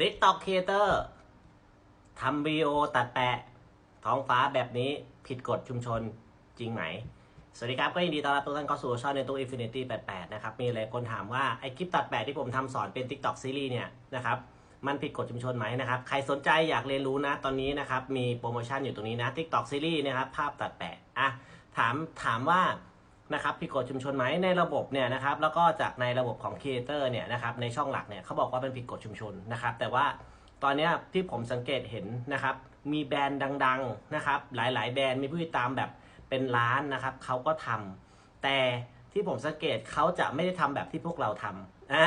TikTok Creator ทำวีโอตัดแปะ ท้องฟ้าแบบนี้ผิดกฎชุมชนจริงไหม สวัสดีครับ ก็ยินดีต้อนรับทุกท่านเข้าสู่ช่องในตู้ Infinity 88 นะครับ มีหลายคนถามว่า ไอคลิปตัดแปะที่ผมทำสอนเป็น TikTok ซีรีส์เนี่ยนะครับมันผิดกฎชุมชนไหมนะครับ ใครสนใจอยากเรียนรู้นะ ตอนนี้นะครับ มีโปรโมชั่นอยู่ตรงนี้นะ TikTok ซีรีส์นะครับ ภาพตัดแปะ อะ ถาม ถามว่า นะครับผิดกฎชุมชนไหมในระบบเนี่ยนะครับแล้วก็จากในระบบของครีเอเตอร์เนี่ยนะครับในช่องหลักเนี่ยเขาบอกว่าเป็นผิดกฎชุมชนนะครับ แต่ว่าตอนนี้ที่ผมสังเกตเห็นนะครับ มีแบรนด์ดังๆนะครับ หลายๆ แบรนด์มีผู้ติดตามแบบเป็นล้านนะครับเขาก็ทำแต่ที่ผมสังเกตเขาจะไม่ได้ทำแบบที่พวกเราทำอ่า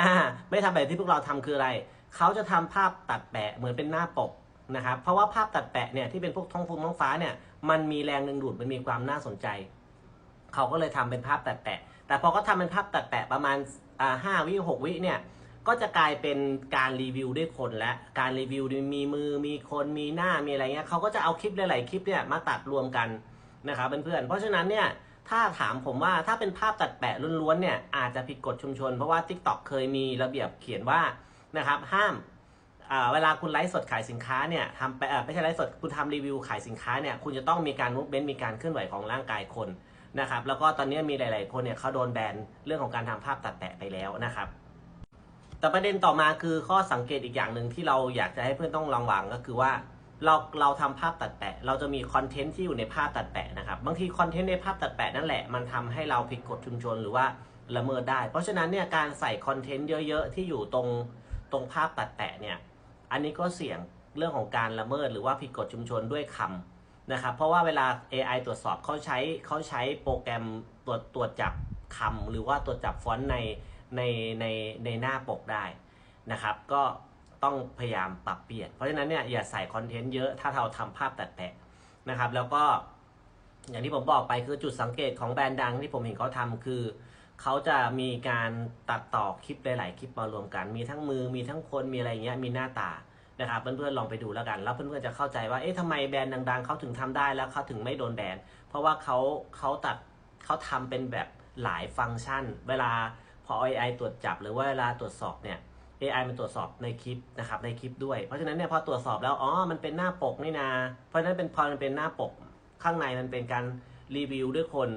ไม่ทำแบบที่พวกเราทำคืออะไรเขาจะทำภาพตัดแปะเหมือนเป็นหน้าปกนะครับ เพราะว่าภาพตัดแปะเนี่ยที่เป็นพวกท้องฟ้าท้องฟ้าเนี่ยมันมีแรงดึงดูดมันมีความน่าสนใจ เขาก็เลยทำเป็นภาพตัดแปะแต่พอเขาทำเป็นภาพตัดแปะประมาณห้าวิหกวิเนี่ยก็จะกลายเป็นการรีวิวด้วยคนและการรีวิวมีมือมีคนมีหน้ามีอะไรเงี้ยเขาก็จะเอาคลิปหลายๆคลิปเนี่ยมาตัดรวมกันนะครับเพื่อนๆเพราะฉะนั้นเนี่ยถ้าถามผมว่าถ้าเป็นภาพตัดแปะล้วนๆเนี่ยอาจจะผิดกฎชุมชน เพราะว่า TikTok เคยมีระเบียบเขียนว่านะครับห้ามอ่าเวลาคุณไลฟ์สดขายสินค้าเนี่ยทำไปไม่ใช่ไลฟ์สดคุณทำรีวิวขายสินค้าเนี่ยคุณจะต้องมีการมูฟเมนต์มีการเคลื่อนไหวของร่างกายคน นะครับแล้วก็ตอนนี้มีหลาย ๆ คนเนี่ยเขาโดนแบนเรื่องของการทำภาพตัดแปะไปแล้วนะครับ แต่ประเด็นต่อมาคือข้อสังเกตอีกอย่างหนึ่งที่เราอยากจะให้เพื่อนต้องระวังก็คือว่าเราเราทำภาพตัดแปะ เราจะมีคอนเทนต์ที่อยู่ในภาพตัดแปะนะครับ บางทีคอนเทนต์ในภาพตัดแปะนั่นแหละ มันทำให้เราผิดกฎชุมชนหรือว่าละเมิดได้ เพราะฉะนั้นเนี่ยการใส่คอนเทนต์เยอะ ๆ ที่อยู่ตรงตรงภาพตัดแปะเนี่ย อันนี้ก็เสี่ยงเรื่องของการละเมิดหรือว่าผิดกฎชุมชนด้วยคำ นะครับเพราะว่าเวลา AI ตรวจสอบเขาใช้เขาใช้โปรแกรมตรวจตรวจจับคำหรือว่าตรวจจับฟอนต์ในในในในหน้าปกได้นะครับ ก็ต้องพยายามปรับเปลี่ยน เพราะฉะนั้นเนี่ยอย่าใส่คอนเทนต์เยอะถ้าเราทำภาพตัดแปะนะครับ แล้วก็อย่างที่ผมบอกไปคือจุดสังเกตของแบรนด์ดังที่ผมเห็นเขาทำคือเขาจะมีการตัดต่อคลิปหลาย ๆ คลิปมารวมกัน มีทั้งมือมีทั้งคนมีอะไรเงี้ยมีหน้าตา นะครับเพื่อนๆลองไปดูแล้วกัน แล้วเพื่อนๆจะเข้าใจว่าเอ๊ะทำไมแบรนด์ดังๆเขาถึงทำได้แล้วเขาถึงไม่โดนแบนเพราะว่าเขาเขาตัดเขาทำเป็นแบบหลายฟังก์ชัน เวลาพอ AI ตรวจจับหรือว่าเวลาตรวจสอบเนี่ย AI มันตรวจสอบในคลิปนะครับในคลิปด้วย เพราะฉะนั้นเนี่ยพอตรวจสอบแล้วอ๋อมันเป็นหน้าปกนี่นาเพราะฉะนั้นเป็นพอมันเป็นหน้าปกข้างในมันเป็นการรีวิวด้วยคน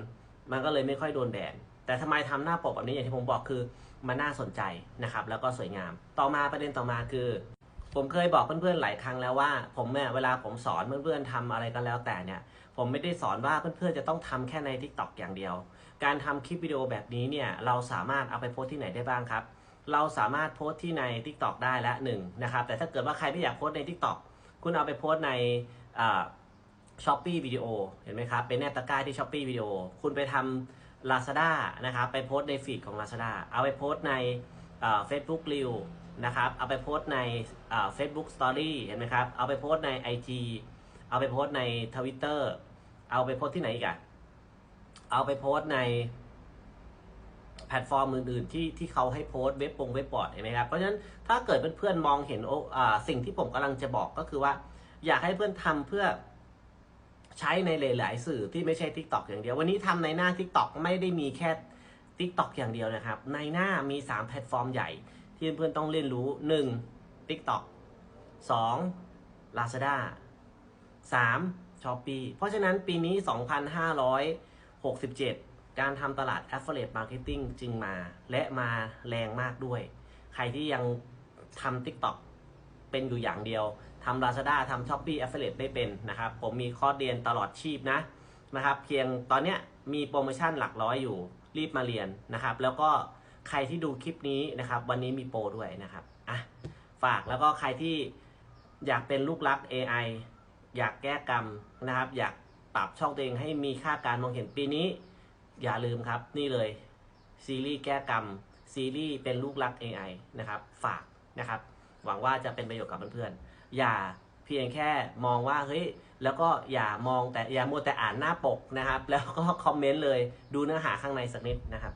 มันก็เลยไม่ค่อยโดนแบนแต่ทำไมทำหน้าปกแบบนี้อย่างที่ผมบอกคือมันน่าสนใจนะครับแล้วก็สวยงาม ต่อมาประเด็นต่อมาคือ ผมเคยบอกเพื่อนๆหลายครั้งแล้วว่า ผมเนี่ยเวลาผมสอนเพื่อนๆทำอะไรก็แล้วแต่เนี่ย ผมไม่ได้สอนว่าเพื่อนๆจะต้องทำแค่ใน TikTok อย่างเดียว การทำคลิปวิดีโอแบบนี้เนี่ยเราสามารถเอาไปโพสที่ไหนได้บ้างครับ เราสามารถโพสที่ใน TikTok ได้และหนึ่งนะครับแต่ถ้าเกิดว่าใครไม่อยากโพสใน TikTok คุณเอาไปโพสในช้อปปี้วิดีโอเห็นไหมครับเป็นแนบตะกร้าที่ช้อปปี้วิดีโอคุณไปทำ Lazada นะครับไปโพสในฟีดของ Lazada เอาไปโพสในเฟซบุ๊กรีว นะครับ เอาไปโพสต์ในเฟซบุ๊กสตอรี่เห็นไหมครับ เอาไปโพสต์ใน IG เอาไปโพสต์ในทวิตเตอร์เอาไปโพสต์ที่ไหนอีกอะเอาไปโพสต์ในแพลตฟอร์มอื่นๆที่ที่เขาให้โพสต์เว็บปงเว็บบอร์ดเห็นไหมครับเพราะฉะนั้นถ้าเกิดเพื่อนๆมองเห็นโอ่าสิ่งที่ผมกำลังจะบอกก็คือว่า อยากให้เพื่อนทำเพื่อใช้ในหลายๆสื่อที่ไม่ใช่ TikTok อย่างเดียว วันนี้ทำในหน้า TikTok ไม่ได้มีแค่ TikTok อย่างเดียวนะครับ ในหน้ามี 3 แพลตฟอร์มใหญ่ ที่เพื่อนๆต้องเรียนรู้ 1. TikTok 2. Lazada 3. Shopee เพราะฉะนั้นปีนี้ 2,567 การทำตลาด Affiliate Marketing จึงมา และมาแรงมากด้วย ใครที่ยังทำ TikTok เป็นอยู่อย่างเดียวทำ Lazada ทำ Shopee Affiliate ไม่เป็นนะครับ ผมมีคอร์สเรียนตลอดชีพนะนะครับ เพียงตอนเนี้ยมีโปรโมชั่นหลักร้อยอยู่รีบมาเรียนนะครับ แล้วก็ ใครที่ดูคลิปนี้นะครับ วันนี้มีโปรด้วยนะครับอะฝากแล้วก็ใครที่อยากเป็นลูกรัก AI อยากแก้กรรมนะครับ อยากปรับช่องตัวเองให้มีค่าการมองเห็นปีนี้ อย่าลืมครับนี่เลย ซีรีส์แก้กรรม ซีรีส์เป็นลูกรัก AI นะครับ ฝากนะครับ หวังว่าจะเป็นประโยชน์กับเพื่อนๆอย่าเพียงแค่มองว่าเฮ้ยแล้วก็อย่ามองแต่อย่ามัวแต่อ่านหน้าปกนะครับ แล้วก็คอมเมนต์เลยดูเนื้อหาข้างในสักนิดนะครับ